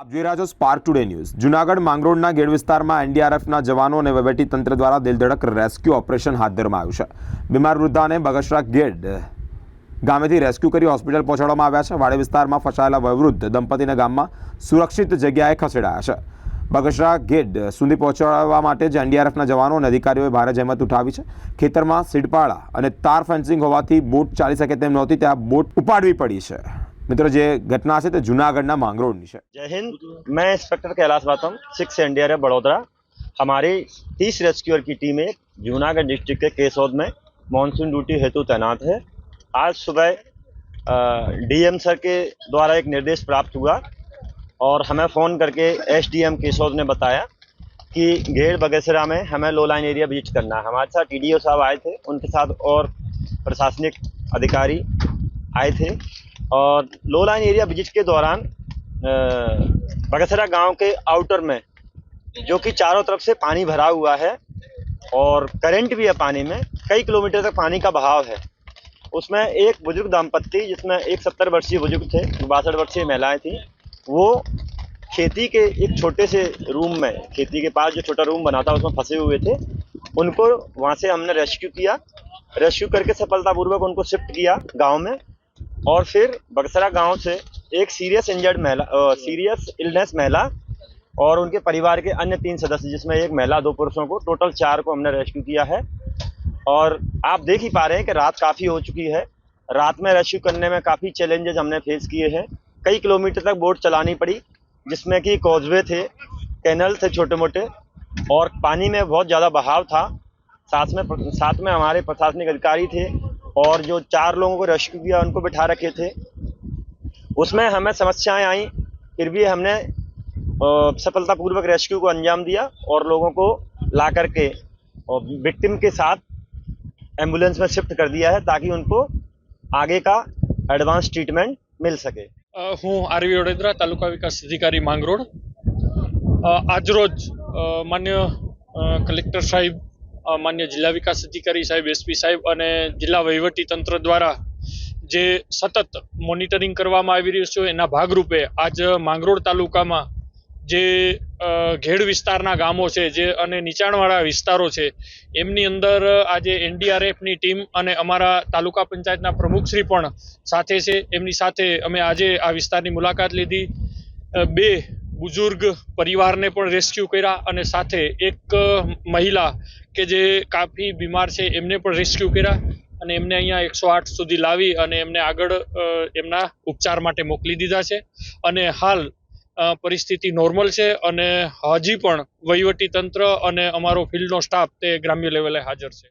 આપ જોઈ રહ્યા છો સ્પાર્ક ટુડે ન્યૂઝ જુનાગઢ માંગરોળના ગેડ વિસ્તારમાં એનડીઆરએફના જવાનો અને વહીવટી તંત્ર દ્વારા દિલધડક રેસ્ક્યુ ઓપરેશન હાથ ધરવામાં આવ્યું છે. બીમાર વૃદ્ધાને બગસરા ગેડ ગામેથી રેસ્ક્યુ કરી હોસ્પિટલ પહોંચાડવામાં આવ્યા છે. વાડી વિસ્તારમાં ફસાયેલા વયવૃદ્ધ દંપતીને ગામમાં સુરક્ષિત જગ્યાએ ખસેડાયા છે. બગસરા ગેડ સુધી પહોંચાડવા માટે જ એનડીઆરએફના જવાનો અને અધિકારીઓએ ભારે જહેમત ઉઠાવી છે. ખેતરમાં સીડપાળા અને તાર ફેન્સિંગ હોવાથી બોટ ચાલી શકે તેમ નહોતી, ત્યાં બોટ ઉપાડવી પડી છે. મિત્રો જે ઘટના છે તે જુનાગઢના માંગરોળની છે जय हिंद मैं inspector Kailash Batam six NDRF Vadodara हमारी तीस रेस्क्यूअर की टीमें जूनागढ़ डिस्ट्रिक्ट के केसौद में मानसून ड्यूटी हेतु तैनात है आज सुबह डीएम सर के द्वारा एक निर्देश प्राप्त हुआ और हमें फ़ोन करके एसडीएम केसौद ने बताया कि घेड़ बगेसरा में हमें लो लाइन एरिया विजिट करना है हमारे साथ टीडीओ साहब आए थे उनके साथ और प्रशासनिक अधिकारी आए थे और लो लाइन एरिया विज़िट के दौरान बगसरा गाँव के आउटर में, जो कि चारों तरफ़ से पानी भरा हुआ है और करंट भी है पानी में, कई किलोमीटर तक पानी का बहाव है। उसमें एक बुज़ुर्ग दाम्पत्य जिसमें एक सत्तर वर्षीय बुज़ुर्ग थे, बासठ वर्षीय महिलाएँ थी, वो खेती के एक छोटे से रूम में, खेती के पास जो छोटा रूम बना था, उसमें फंसे हुए थे। उनको वहाँ से हमने रेस्क्यू किया। रेस्क्यू करके सफलतापूर्वक उनको शिफ्ट किया गाँव में। और फिर बक्सरा गाँव से एक सीरियस इंजर्ड महिला सीरियस इलनेस महिला और उनके परिवार के अन्य तीन सदस्य, जिसमें एक महिला, दो पुरुषों को टोटल चार को हमने रेस्क्यू किया है। और आप देख ही पा रहे हैं कि रात काफ़ी हो चुकी है। रात में रेस्क्यू करने में काफ़ी चैलेंजेस हमने फेस किए हैं। कई किलोमीटर तक बोट चलानी पड़ी, जिसमें कि कॉजवे थे कैनल थे छोटे मोटे और पानी में बहुत ज़्यादा बहाव था। साथ में साथ में हमारे प्रशासनिक अधिकारी थे और जो चार लोगों को रेस्क्यू किया उनको बिठा रखे थे उसमें हमें समस्याएं आई फिर भी हमने अ, सफलतापूर्वक रेस्क्यू को अंजाम दिया और लोगों को ला करके और विक्टिम के साथ एम्बुलेंस में शिफ्ट कर दिया है ताकि उनको आगे का एडवांस ट्रीटमेंट मिल सके અ, હું આરવી વડોદરા તાલુકા વિકાસ અધિકારી માંગરોળ અ, આજરોજ અ, માન્ય અ, કલેક્ટર સાહેબ અ, માન્ય જિલ્લા વિકાસ અધિકારી સાહેબ એસપી સાહેબ અને જિલ્લા વહીવટી તંત્ર દ્વારા જે સતત મોનિટરિંગ કરવામાં આવી રહ્યું છે, એના ભાગરૂપે આજ માંગરોળ તાલુકામાં જે ઘેડ વિસ્તારના ગામો છે, જે અને નીચાણવાળા વિસ્તારો છે, એમની અંદર આજે એનડીઆરએફની ટીમ અને અમારા તાલુકા પંચાયતના પ્રમુખશ્રી પણ સાથે છે. એમની સાથે અમે આજે આ વિસ્તારની મુલાકાત લીધી. બે બુઝુર્ગ પરિવારને પણ રેસ્ક્યુ કર્યા અને સાથે એક મહિલા કે જે કાફી બીમાર છે, એમને પણ રેસ્ક્યુ કર્યા અને એમને અહીંયા એકસો આઠ સુધી લાવી અને એમને આગળ એમના ઉપચાર માટે મોકલી દીધા છે. અને હાલ પરિસ્થિતિ નોર્મલ છે અને હજી પણ વહીવટી તંત્ર અને અમારો ફિલ્ડનો સ્ટાફ તે ગ્રામ્ય લેવલે હાજર છે.